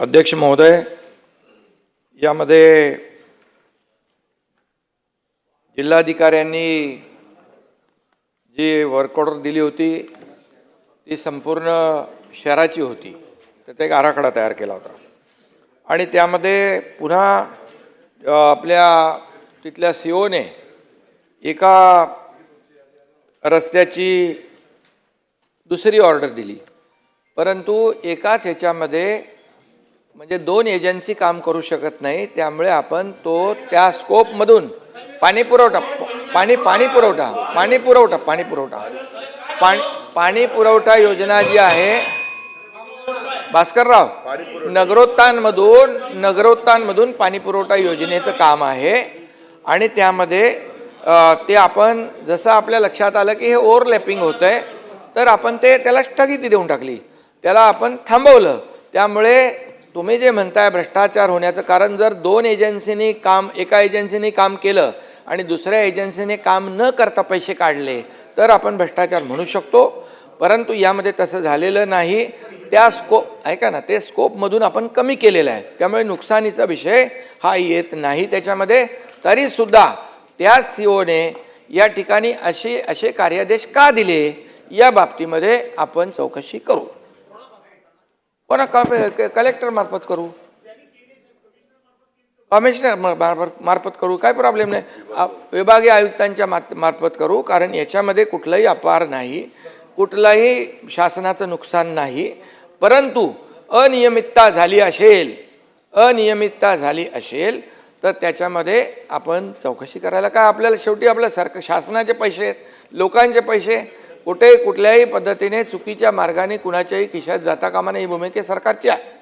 अध्यक्ष महोदय यामध्ये जिल्हाधिकाऱ्यांनी जी वर्क ऑर्डर दिली होती ती संपूर्ण शहराची होती. त्याचा एक आराखडा तयार केला होता. आणि त्यामध्ये पुन्हा आपल्या तिथल्या सी ओने एका रस्त्याची दुसरी ऑर्डर दिली. परंतु एकाच ह्याच्यामध्ये म्हणजे दोन एजन्सी काम करू शकत नाही त्यामुळे आपण तो त्या स्कोपमधून पाणी पुरवठा पाणी पाणी पुरवठा पाणी पुरवठा पाणी पुरवठा. पाणी पाणी पुरवठा योजना जी आहे भास्करराव नगरोत्थानमधून नगरोत्थानमधून पाणी पुरवठा योजनेचं काम आहे. आणि त्यामध्ये ते आपण जसं आपल्या लक्षात आलं की हे ओव्हरलॅपिंग होतं आहे तर आपण ते त्याला स्थगिती देऊन टाकली. त्याला आपण थांबवलं. त्यामुळे तुम्ही जे म्हणताय भ्रष्टाचार होण्याचं कारण जर दोन एजन्सीनी काम एका एजन्सीने काम केलं आणि दुसऱ्या एजन्सीने काम न करता पैसे काढले तर आपण भ्रष्टाचार म्हणू शकतो. परंतु यामध्ये तसं झालेलं नाही. त्या स्कोप ऐका ना ते स्कोपमधून आपण कमी केलेलं आहे. त्यामुळे नुकसानीचा विषय हा येत नाही त्याच्यामध्ये. तरीसुद्धा त्या सी ओने या ठिकाणी असे असे कार्यादेश का दिले? या बाबतीमध्ये आपण चौकशी करू. कोणा कलेक्टर मार्फत करू कमिशनर म- मार्फत मार्फत करू काय प्रॉब्लेम नाही आ- विभागीय आयुक्तांच्या मात- मार्फत करू कारण याच्यामध्ये कुठलाही अपार नाही कुठलाही शासनाचं नुकसान नाही परंतु अनियमितता झाली असेल अनियमितता झाली असेल तर त्याच्यामध्ये आपण चौकशी करायला काय आपल्याला शेवटी आपलं सरकार शासनाचे पैसे आहेत लोकांचे पैसे कुठेही कुठल्याही पद्धतीने चुकीच्या मार्गाने कुणाच्याही खिशात जाता कामा नये. ही भूमिका सरकारची आहे.